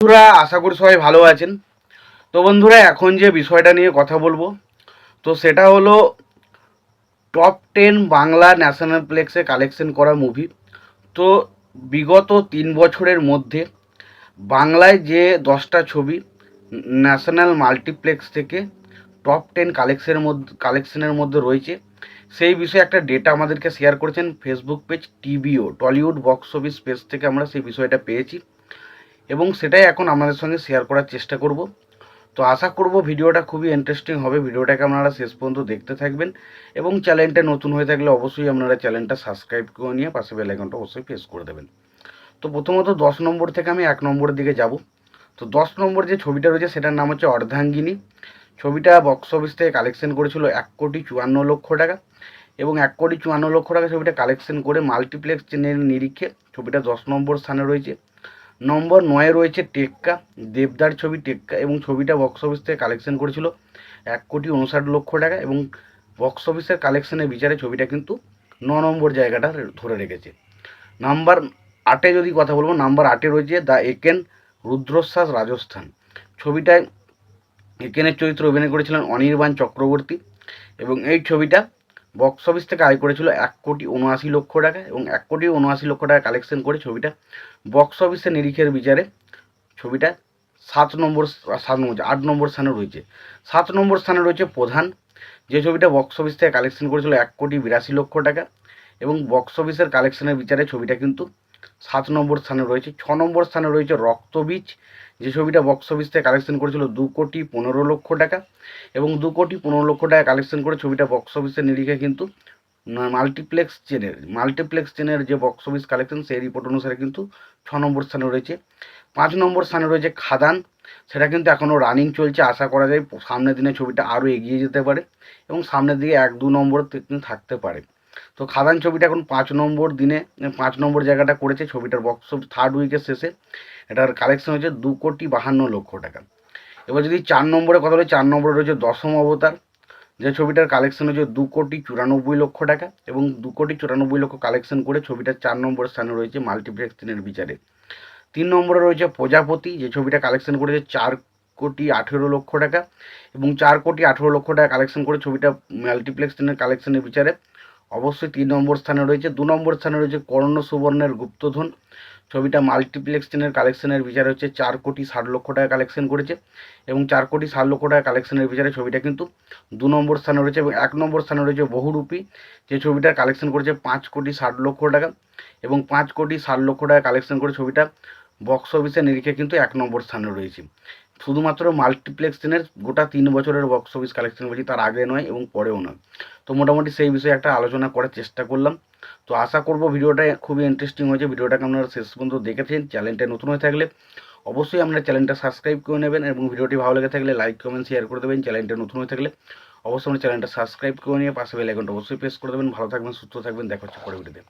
বন্ধুরা, আশা করি সবাই ভালো আছেন। তো বন্ধুরা, এখন যে বিষয়টা নিয়ে কথা বলব, তো সেটা হলো টপ টেন বাংলা ন্যাশনাল প্লেক্সে কালেকশন করা মুভি তো বিগত তিন বছরের মধ্যে বাংলায় যে দশটা ছবি ন্যাশনাল মাল্টিপ্লেক্স থেকে টপ টেন কালেকশনের মধ্যে কালেকশনের মধ্যে রয়েছে, সেই বিষয়ে একটা ডেটা আমাদেরকে শেয়ার করেছেন Facebook page TBO Tollywood box office page থেকে আমরা সেই বিষয়টা পেয়েছি। এবং সেটাই এখন আমাদের সঙ্গে শেয়ার করার চেষ্টা করব। তো আশা করব ভিডিওটা খুবই ইন্টারেস্টিং হবে। ভিডিওটাকে আপনারা শেষ পর্যন্ত দেখতে থাকবেন এবং চ্যানেলটা নতুন হয়ে থাকলে অবশ্যই আপনারা চ্যানেলটা সাবস্ক্রাইব করে নিয়ে পাশে বেল আইকনটা অবশ্যই প্রেস করে দেবেন। তো প্রথমত দশ নম্বর থেকে আমি এক নম্বরের দিকে যাব। তো দশ নম্বর যে ছবিটা রয়েছে সেটার নাম হচ্ছে অর্ধাঙ্গিনী। ছবিটা বক্স অফিস থেকে কালেকশন করেছিল এক কোটি চুয়ান্ন লক্ষ টাকা এবং এক কোটি চুয়ান্ন লক্ষ টাকা ছবিটা কালেকশন করে মাল্টিপ্লেক্স চ্যানেল নিরিখে ছবিটা দশ নম্বর স্থানে রয়েছে। নম্বর নয়ে রয়েছে টেক্কা, দেবদার ছবি টেক্কা এবং ছবিটা বক্স অফিস থেকে কালেকশন করেছিল এক কোটি উনষাট লক্ষ টাকা এবং বক্স অফিসের কালেকশনের বিচারে ছবিটা কিন্তু ন নম্বর জায়গাটা ধরে রেখেছে। নাম্বার আটে যদি কথা বলব, নাম্বার আটে রয়েছে দ্য একেন রুদ্রশ্বাস রাজস্থান। ছবিটায় একেনের চরিত্রে অভিনয় করেছিলেন অনির্বাণ চক্রবর্তী এবং এই ছবিটা বক্স অফিস থেকে আয় করেছিল এক কোটি উনআশি লক্ষ টাকা এবং এক কোটি উনআশি লক্ষ টাকা কালেকশন করে ছবিটা। বক্স অফিসের নিরিখের বিচারে ছবিটা সাত নম্বর সাত নম্বর, আট নম্বর স্থানে রয়েছে। সাত নম্বর স্থানে রয়েছে প্রধান, যে ছবিটা বক্স অফিস থেকে কালেকশন করেছিল এক কোটি বিরাশি লক্ষ টাকা এবং বক্স অফিসের কালেকশনের বিচারে ছবিটা কিন্তু সাত নম্বর স্থানে রয়েছে, ছ নম্বর স্থানে রয়েছে রক্তবীজ যে ছবিটা বক্স অফিস থেকে কালেকশন করেছিল দু কোটি পনেরো লক্ষ টাকা এবং দু কোটি পনেরো লক্ষ টাকা কালেকশন করে ছবিটা বক্স অফিসের নিরিখে কিন্তু মাল্টিপ্লেক্স চেনের মাল্টিপ্লেক্স চেনের যে বক্স অফিস কালেকশন সেই রিপোর্ট অনুসারে কিন্তু ছ নম্বর স্থানে রয়েছে। পাঁচ নম্বর স্থানে রয়েছে খাদান, সেটা কিন্তু এখনও রানিং চলছে, আশা করা যায় সামনের দিনে ছবিটা আরও এগিয়ে যেতে পারে এবং সামনের দিকে এক দু নম্বর থাকতে পারে। তো খাদান ছবিটা এখন পাঁচ নম্বর দিনে, পাঁচ নম্বর জায়গাটা করেছে ছবিটার বক্স থার্ড উইকের শেষে। এটার কালেকশন হয়েছে দু কোটি বাহান্ন লক্ষ টাকা। এবার যদি চার নম্বরে কথা বলি, চার নম্বরে রয়েছে দশম অবতার, যে ছবিটার কালেকশন হয়েছে দু কোটি চুরানব্বই লক্ষ টাকা এবং দু কোটি চুরানব্বই লক্ষ কালেকশন করে ছবিটার চার নম্বর স্থানে রয়েছে মাল্টিপ্লেক্স তিনের বিচারে। তিন নম্বরে রয়েছে প্রজাপতি, যে ছবিটা কালেকশন করেছে চার কোটি আঠেরো লক্ষ টাকা এবং চার কোটি আঠেরো লক্ষ টাকা কালেকশন করে ছবিটা মাল্টিপ্লেক্স তিনের কালেকশনের বিচারে। অবশ্যই তিন নম্বর স্থানে রয়েছে, দু নম্বর স্থানে রয়েছে কর্ণ সুবর্ণের গুপ্তধন। ছবিটা মাল্টিপ্লেক্স টেনের কালেকশনের বিচারে হচ্ছে চার কোটি ষাট লক্ষ টাকা কালেকশন করেছে এবং চার কোটি ষাট লক্ষ টাকা কালেকশনের বিচারে ছবিটা কিন্তু দু নম্বর স্থানে রয়েছে এবং এক নম্বর স্থানে রয়েছে বহুরূপী, যে ছবিটার কালেকশন করেছে পাঁচ কোটি ষাট লক্ষ টাকা এবং পাঁচ কোটি ষাট লক্ষ টাকা কালেকশন করে ছবিটা বক্স অফিসের নিরিখে কিন্তু এক নম্বর স্থানে রয়েছে। শুধুমাত্র মাল্টিপ্লেক্স টেনের গোটা তিন বছরের বক্স অফিস কালেকশন বলছি তার আগে নয় এবং পরেও নয়। তো মোটামুটি সেই বিষয়ে একটা আলোচনা করার চেষ্টা করলাম। তো আশা করব ভিডিওটা খুবই ইন্টারেস্টিং হয়েছে। ভিডিওটাকে আপনারা শেষ পর্যন্ত দেখেছেন। চ্যানেলটা নতুন হয়ে থাকলে অবশ্যই আপনার চ্যানেলটা সাবস্ক্রাইব করে নেবেন এবং ভিডিওটি ভালো লেগে থাকলে লাইক কমেন্ট শেয়ার করে দেবেন। চ্যানেলটা নতুন হয়ে থাকলে অবশ্যই আপনার চ্যানেলটা সাবস্ক্রাইব করে নিয়ে পাশে বেল আইকনটা অবশ্যই প্রেস করে দেবেন। ভালো থাকবেন, সুস্থ থাকবেন। দেখা হচ্ছে পরে ভিডিওতে